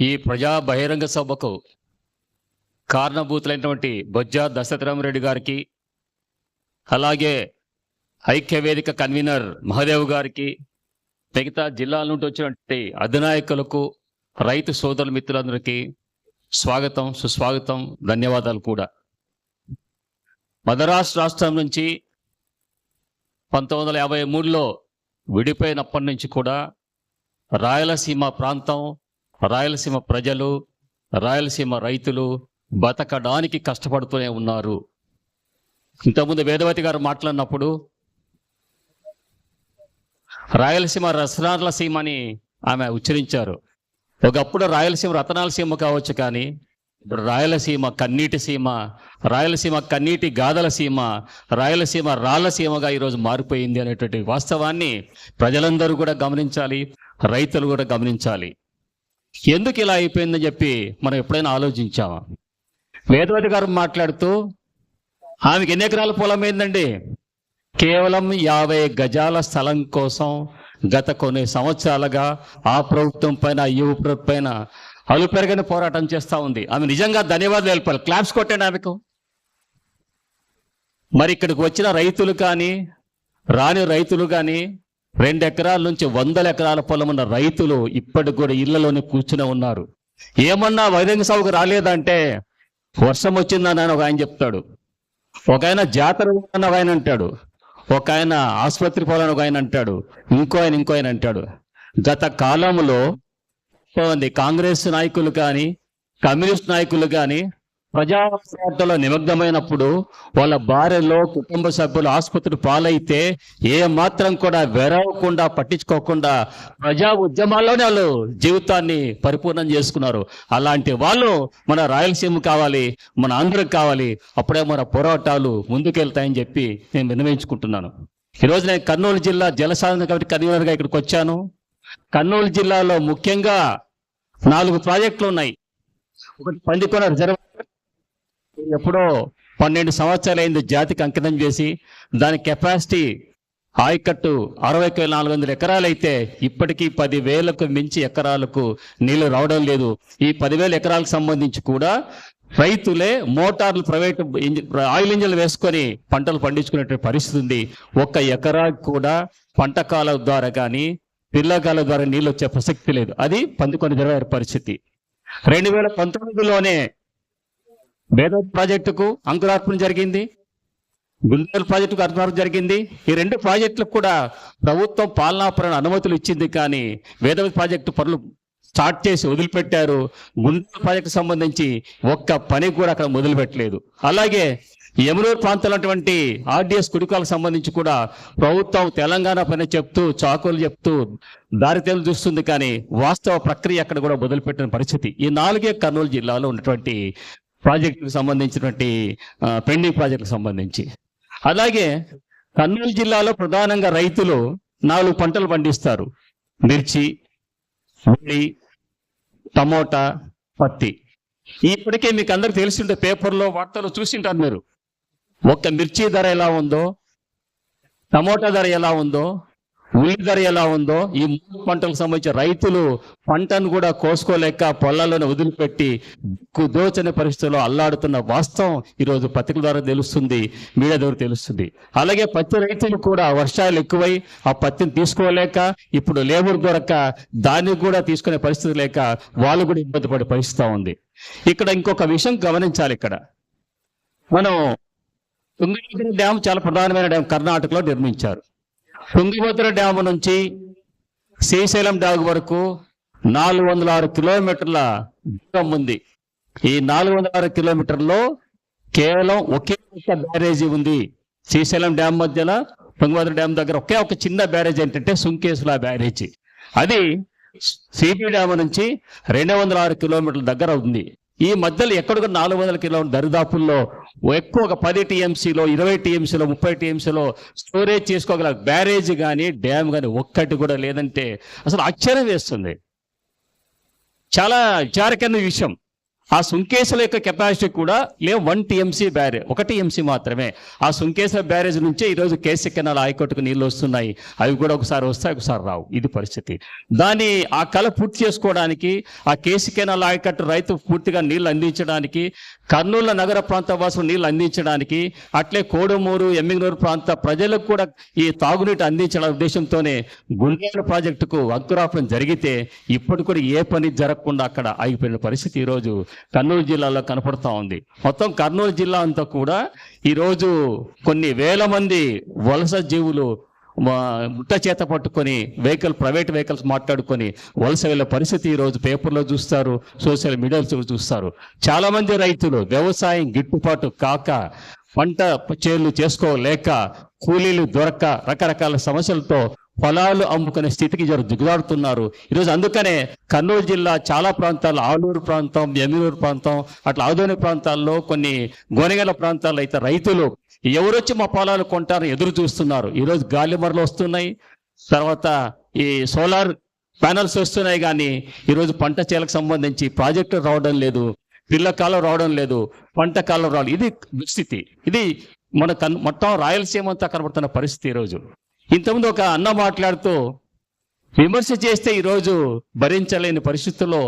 ఈ ప్రజా బహిరంగ సభకు కారణభూతులైనటువంటి బొజ్జా దశరథరామరెడ్డి గారికి అలాగే ఐక్యవేదిక కన్వీనర్ మహదేవ్ గారికి మిగతా జిల్లాల నుండి వచ్చినటువంటి అధినాయకులకు రైతు సోదరుల మిత్రులందరికీ స్వాగతం సుస్వాగతం ధన్యవాదాలు కూడా. మదరాస్ రాష్ట్రం నుంచి పంతొమ్మిది వందల యాభై మూడులో విడిపోయినప్పటి నుంచి కూడా రాయలసీమ ప్రాంతం రాయలసీమ ప్రజలు రాయలసీమ రైతులు బతకడానికి కష్టపడుతూనే ఉన్నారు. ఇంతకుముందు వేదవతి గారు మాట్లాడినప్పుడు రాయలసీమ రసనాల సీమ అని ఆమె ఉచ్చరించారు. ఒకప్పుడు రాయలసీమ రతనాల సీమ కావచ్చు కానీ ఇప్పుడు రాయలసీమ కన్నీటి సీమ రాయలసీమ కన్నీటి గాథల సీమ రాయలసీమ రాళ్ళ సీమగా ఈరోజు మారిపోయింది అనేటువంటి వాస్తవాన్ని ప్రజలందరూ కూడా గమనించాలి రైతులు కూడా గమనించాలి. ఎందుకు ఇలా అయిపోయిందని చెప్పి మనం ఎప్పుడైనా ఆలోచించామా? వేదవతి గారు మాట్లాడుతూ ఆమెకి ఎన్ని ఎకరాల పొలం ఏందండి కేవలం యాభై గజాల స్థలం కోసం గత కొన్ని సంవత్సరాలుగా ఆ ప్రభుత్వం పైన ఈ ప్రభుత్వం పైన అలు పెరగని పోరాటం చేస్తూ ఉంది. ఆమె నిజంగా ధన్యవాదాలు తెలిపాలి క్లాప్స్ కొట్టండి ఆమెకు. మరి ఇక్కడికి వచ్చిన రైతులు కానీ రాని రైతులు కానీ రెండు ఎకరాల నుంచి వందల ఎకరాల పొలం ఉన్న రైతులు ఇప్పటికి కూడా ఇళ్ళలోనే కూర్చుని ఉన్నారు. ఏమన్నా వైద్య సాగుకు రాలేదంటే వర్షం వచ్చిందని ఆయన ఒక ఆయన చెప్తాడు. ఒక ఆయన జాతర ఒక ఆయన అంటాడు. ఒక ఆయన ఆసుపత్రి పోలని ఒక ఆయన అంటాడు. ఇంకో ఆయన ఇంకో ఆయన అంటాడు. గత కాలంలో కాంగ్రెస్ నాయకులు కానీ కమ్యూనిస్ట్ నాయకులు కానీ ప్రజా పోరాటంలో నిమగ్నమైనప్పుడు వాళ్ళ భార్యలో కుటుంబ సభ్యులు ఆసుపత్రి పాలైతే ఏ మాత్రం కూడా వెరవకుండా పట్టించుకోకుండా ప్రజా ఉద్యమాల్లోనే వాళ్ళు జీవితాన్ని పరిపూర్ణం చేసుకున్నారు. అలాంటి వాళ్ళు మన రాయలసీమ కావాలి మన ఆంధ్రకు కావాలి అప్పుడే మన పోరాటాలు ముందుకెళ్తాయని చెప్పి నేను విన్నవించుకుంటున్నాను. ఈరోజు నేను కర్నూలు జిల్లా జలసాధన కమిటీ కన్వీనర్గా ఇక్కడికి వచ్చాను. కర్నూలు జిల్లాలో ముఖ్యంగా నాలుగు ప్రాజెక్టులు ఉన్నాయి. ఒకటి పందికొన రిజర్వ్ ఎప్పుడో పన్నెండు సంవత్సరాలు అయింది జాతికి అంకితం చేసి దాని కెపాసిటీ ఆయకట్టు అరవై నాలుగు వందల ఎకరాలు అయితే ఇప్పటికీ పదివేలకు మించి ఎకరాలకు నీళ్ళు రావడం లేదు. ఈ పదివేల ఎకరాలకు సంబంధించి కూడా రైతులే మోటార్లు ప్రైవేట్ ఆయిల్ ఇంజన్లు వేసుకొని పంటలు పండించుకునే పరిస్థితి ఉంది. ఒక్క ఎకరాకు కూడా పంట కాలం ద్వారా కానీ పిల్లకాల ద్వారా నీళ్ళు వచ్చే ప్రసక్తి లేదు. అది పందుకొని జరగారు పరిస్థితి. రెండు వేల పంతొమ్మిదిలోనే వేదాంత ప్రాజెక్టుకు అంకురార్పణ జరిగింది గుంటూరు ప్రాజెక్టుకు అంకురార్పణ జరిగింది. ఈ రెండు ప్రాజెక్టులకు కూడా ప్రభుత్వం పాలనాపరణ అనుమతులు ఇచ్చింది కానీ వేదవతి ప్రాజెక్టు పనులు స్టార్ట్ చేసి వదిలిపెట్టారు. గుంటూరు ప్రాజెక్టు సంబంధించి ఒక్క పని కూడా అక్కడ మొదలుపెట్టలేదు. అలాగే యమునూరు ప్రాంతంలో ఉన్నటువంటి ఆర్డీఎస్ కుడికాలకు సంబంధించి కూడా ప్రభుత్వం తెలంగాణ పైన చెప్తూ చాకులు చెప్తూ దారితెలు చూస్తుంది కానీ వాస్తవ ప్రక్రియ అక్కడ కూడా మొదలుపెట్టిన పరిస్థితి. ఈ నాలుగే కర్నూలు జిల్లాలో ఉన్నటువంటి ప్రాజెక్టుకు సంబంధించినటువంటి పెండింగ్ ప్రాజెక్టుకు సంబంధించి. అలాగే కర్నూలు జిల్లాలో ప్రధానంగా రైతులు నాలుగు పంటలు పండిస్తారు. మిర్చి ఉల్లి టమోటా పత్తి. ఇప్పటికే మీకు అందరికి తెలిసింటే పేపర్లో వార్తలు చూసింటారు మీరు. ఒక్క మిర్చి ధర ఎలా ఉందో టమోటా ధర ఎలా ఉందో ఉల్లి ధర ఎలా ఉందో ఈ మూడు పంటలకు సంబంధించిన రైతులు పంటను కూడా కోసుకోలేక పొలాల్లోనే వదిలిపెట్టి దోచని పరిస్థితుల్లో అల్లాడుతున్న వాస్తవం ఈరోజు పత్రికల ద్వారా తెలుస్తుంది మీడియా ద్వారా తెలుస్తుంది. అలాగే పత్తి రైతులు కూడా వర్షాలు ఎక్కువై ఆ పత్తిని తీసుకోలేక ఇప్పుడు లేబర్ దొరక దాన్ని కూడా తీసుకునే పరిస్థితి లేక వాళ్ళు కూడా ఇబ్బంది పడే పరిస్థితి ఉంది. ఇక్కడ ఇంకొక విషయం గమనించాలి ఇక్కడ. మనం తుంగభద్ర డ్యామ్ చాలా ప్రధానమైన డ్యామ్ కర్ణాటకలో నిర్మించారు. తుంగభద్ర డ్యామ్ నుంచి శ్రీశైలం డ్యామ్ వరకు నాలుగు వందల ఆరు కిలోమీటర్ల దూరం ఉంది. ఈ నాలుగు వందల ఆరు కిలోమీటర్లో కేవలం ఒకే ఒక బ్యారేజీ ఉంది. శ్రీశైలం డ్యామ్ మధ్యలో తుంగభద్ర డ్యామ్ దగ్గర ఒకే ఒక చిన్న బ్యారేజ్ ఏంటంటే సుంకేసుల బ్యారేజీ. అది సిపి డ్యామ్ నుంచి రెండు వందల ఆరు కిలోమీటర్ల దగ్గర ఉంది ఈ మధ్యలో ఎక్కడికి నాలుగు వందల కిలోమీటర్ దరిదాపుల్లో ఎక్కువ ఒక పది టీఎంసీలో ఇరవై టీఎంసీలో ముప్పై టీఎంసీలో స్టోరేజ్ చేసుకోగల బ్యారేజ్ కానీ డ్యామ్ కానీ ఒక్కటి కూడా లేదంటే అసలు ఆశ్చర్యం వేస్తుంది. చాలా విచారకరమైన విషయం. ఆ సుంకేసుల యొక్క కెపాసిటీ కూడా లే వన్ టీఎంసీ బ్యారేజ్ ఒక టీఎంసీ మాత్రమే. ఆ సుంకేశ్వర బ్యారేజ్ నుంచే ఈరోజు కేసీ కెనాల్ హైకోర్టుకు నీళ్ళు వస్తున్నాయి. అవి కూడా ఒకసారి వస్తాయి ఒకసారి రావు. ఇది పరిస్థితి. దాన్ని ఆ కళ పూర్తి చేసుకోవడానికి ఆ కేసీ కెనాల్ ఆయకట్టు రైతు పూర్తిగా నీళ్ళు అందించడానికి కర్నూలు నగర ప్రాంత వాసులు నీళ్ళు అందించడానికి అట్లే కోడమూరు ఎమ్మిగనూరు ప్రాంత ప్రజలకు కూడా ఈ తాగునీటి అందించడం ఉద్దేశంతోనే గుండెల ప్రాజెక్టుకు అంకురాపడం జరిగితే ఇప్పటి కూడా ఏ పని జరగకుండా అక్కడ ఆగిపోయిన పరిస్థితి ఈరోజు. కర్నూలు జిల్లాలో కనపడుతూ ఉంది. మొత్తం కర్నూలు జిల్లా అంతా కూడా ఈరోజు కొన్ని వేల మంది వలస జీవులు మా ముట్ట చేత పట్టుకొని వెహికల్ ప్రైవేట్ వెహికల్స్ మాట్లాడుకొని వలస వెళ్ళే పరిస్థితి ఈరోజు పేపర్లో చూస్తారు సోషల్ మీడియాలో చూస్తారు. చాలామంది రైతులు వ్యవసాయం గిట్టుబాటు కాక పంట చేలు చేసుకోలేక కూలీలు దొరక్క రకరకాల సమస్యలతో పొలాలు అమ్ముకునే స్థితికి జరు దిగుదాడుతున్నారు ఈరోజు అందుకనే కర్నూలు జిల్లా చాలా ప్రాంతాలు ఆలూరు ప్రాంతం ఎమ్మినూరు ప్రాంతం అట్లా ఆదోని ప్రాంతాల్లో కొన్ని గోనెగల ప్రాంతాల్లో అయితే రైతులు ఎవరొచ్చి మా పొలాలు కొంటారని ఎదురు చూస్తున్నారు. ఈరోజు గాలిమరలు వస్తున్నాయి. తర్వాత ఈ సోలార్ ప్యానల్స్ వస్తున్నాయి కానీ ఈరోజు పంట చేలకు సంబంధించి ప్రాజెక్టు రావడం లేదు. పిల్ల కాలం రావడం లేదు. పంట కాలం రావడం ఇది దుస్థితి. ఇది మన కన్ మొత్తం రాయలసీమ అంతా కనబడుతున్న పరిస్థితి ఈరోజు. ఇంతకుముందు ఒక అన్న మాట్లాడుతూ విమర్శ చేస్తే ఈరోజు భరించలేని పరిస్థితుల్లో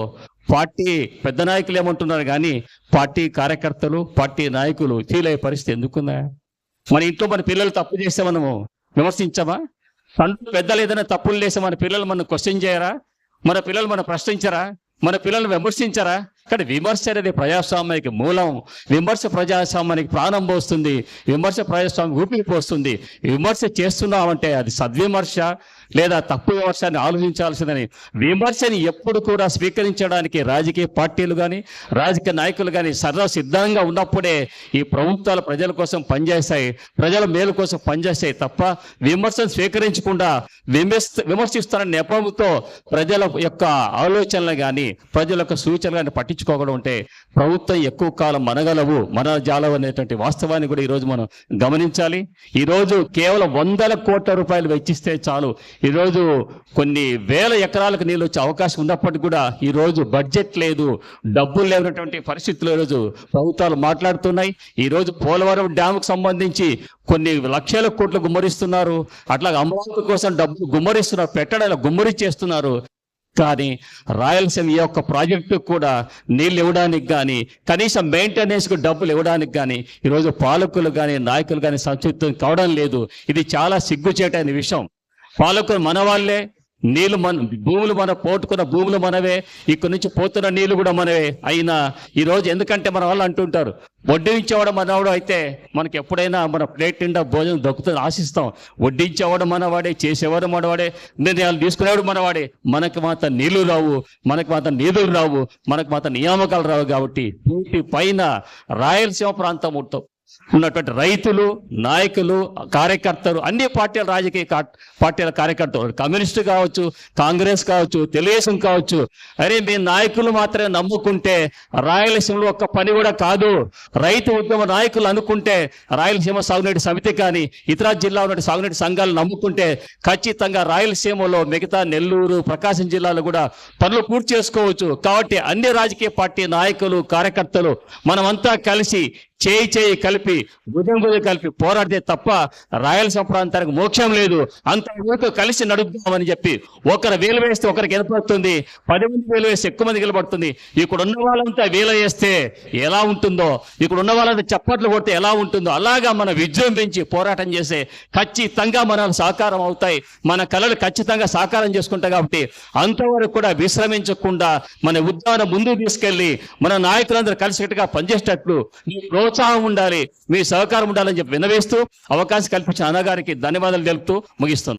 పార్టీ పెద్ద నాయకులు ఏమంటున్నారు కానీ పార్టీ కార్యకర్తలు పార్టీ నాయకులు ఫీల్ అయ్యే పరిస్థితి ఎందుకుందా మన ఇంట్లో మన పిల్లలు తప్పు చేస్తే మనము విమర్శించమా? తండ్రులు పెద్దలు ఏదైనా తప్పులు చేస్తే మన పిల్లలు మనం క్వశ్చన్ చేయరా? మన పిల్లలు మనం ప్రశ్నించరా? మన పిల్లలు విమర్శించరా? కానీ విమర్శ అనేది ప్రజాస్వామ్యానికి మూలం. విమర్శ ప్రజాస్వామ్యానికి ప్రాణం పోస్తుంది. విమర్శ ప్రజాస్వామ్యం ఊపిరి పోస్తుంది. విమర్శ చేస్తున్నామంటే అది సద్విమర్శ లేదా తప్పు విమర్శాన్ని ఆలోచించాల్సిందని. విమర్శని ఎప్పుడు కూడా స్వీకరించడానికి రాజకీయ పార్టీలు కానీ రాజకీయ నాయకులు కానీ సర్వ సిద్ధంగా ఉన్నప్పుడే ఈ ప్రభుత్వాలు ప్రజల కోసం పనిచేస్తాయి. ప్రజల మేలు కోసం పనిచేస్తాయి తప్ప విమర్శను స్వీకరించకుండా విమర్శ విమర్శిస్తున్న నెపంతో ప్రజల యొక్క ఆలోచనలు కానీ ప్రజల యొక్క సూచనలు కానీ పట్టించుకోకుండా ఉంటే ప్రభుత్వం ఎక్కువ కాలం మనగలవు మన జాలవు అనేటువంటి వాస్తవాన్ని కూడా ఈరోజు మనం గమనించాలి. ఈరోజు కేవలం వందల కోట్ల రూపాయలు వెచ్చిస్తే చాలు. ఈరోజు కొన్ని వేల ఎకరాలకు నీళ్ళు వచ్చే అవకాశం ఉన్నప్పటికీ కూడా ఈరోజు బడ్జెట్ లేదు డబ్బులు లేనటువంటి పరిస్థితులు ఈరోజు ప్రభుత్వాలు మాట్లాడుతున్నాయి. ఈరోజు పోలవరం డ్యామ్కు సంబంధించి కొన్ని లక్షల కోట్లు గుమ్మరిస్తున్నారు. అట్లా అమరావతి కోసం డబ్బులు గుమ్మరిస్తున్నారు పెట్టడం గుమ్మరి చేస్తున్నారు. కానీ రాయలసీమ ఈ యొక్క ప్రాజెక్టు కూడా నీళ్ళు ఇవ్వడానికి కానీ కనీసం మెయింటెనెన్స్కు డబ్బులు ఇవ్వడానికి కానీ ఈరోజు పాలకులు కానీ నాయకులు కానీ సంతృప్తం కావడం లేదు. ఇది చాలా సిగ్గుచేటైన విషయం. పాలకులు మన వాళ్ళే నీళ్ళు మన భూములు మన పోటుకున్న భూములు మనవే. ఇక్కడి నుంచి పోతున్న నీళ్ళు కూడా మనవే. అయినా ఈరోజు ఎందుకంటే మన వాళ్ళు అంటుంటారు వడ్డించేవాడు మనవాడు అయితే మనకి ఎప్పుడైనా మన ప్లేట్ నిండా భోజనం దక్కుతుంది ఆశిస్తాం. వడ్డించేవాడు మనవాడే చేసేవాడు మనవాడే నిర్ణయాలు తీసుకునేవాడు మనవాడే. మనకి మాత్రం నీళ్ళు రావు మనకి మాత్రం నిధులు రావు మనకు మాత్రం నియామకాలు రావు కాబట్టి వీటి పైన రాయలసీమ ప్రాంతం ఉంటాం ఉన్నటువంటి రైతులు నాయకులు కార్యకర్తలు అన్ని పార్టీల రాజకీయ పార్టీల కార్యకర్తలు కమ్యూనిస్టు కావచ్చు కాంగ్రెస్ కావచ్చు తెలుగుదేశం కావచ్చు. అరే మీ నాయకులు మాత్రమే నమ్ముకుంటే రాయలసీమలో ఒక్క పని కూడా కాదు. రైతు ఉద్యమ నాయకులు అనుకుంటే రాయలసీమ సాగునీటి సమితి కానీ ఇతర జిల్లా ఉన్న సాగునీటి సంఘాలు నమ్ముకుంటే ఖచ్చితంగా రాయలసీమలో మిగతా నెల్లూరు ప్రకాశం జిల్లాలో కూడా పనులు పూర్తి చేసుకోవచ్చు. కాబట్టి అన్ని రాజకీయ పార్టీ నాయకులు కార్యకర్తలు మనమంతా కలిసి చేయి చేయి కలిపి భుజం భుజం కలిపి పోరాడితే తప్ప రాయలసీమ ప్రాంతానికి మోక్షం లేదు. అంత కలిసి నడుపుదామని చెప్పి ఒకరు వేలు వేస్తే ఒకరికి ఎంత పది మంది వేలు వేస్తే ఎక్కువ మంది నిలబడుతుంది ఇక్కడ ఉన్న వాళ్ళంతా వీలు వేస్తే ఎలా ఉంటుందో ఇక్కడ ఉన్న వాళ్ళంతా చప్పట్లు కొడితే ఎలా ఉంటుందో అలాగా మన విజృంభించి పోరాటం చేసే ఖచ్చితంగా మన సాకారం అవుతాయి. మన కళలు ఖచ్చితంగా సాకారం చేసుకుంటాం కాబట్టి అంతవరకు కూడా విశ్రమించకుండా మన ఉద్యానం ముందుకు తీసుకెళ్ళి మన నాయకులందరూ కలిసికట్టుగా పనిచేసేటట్లు మీ ప్రోత్సాహం ఉండాలి. మీ సహకారం ఉండాలని చెప్పి వినవేస్తూ అవకాశం కల్పించిన అన్నగారికి ధన్యవాదాలు తెలుపుతూ ముగిస్తున్నాను.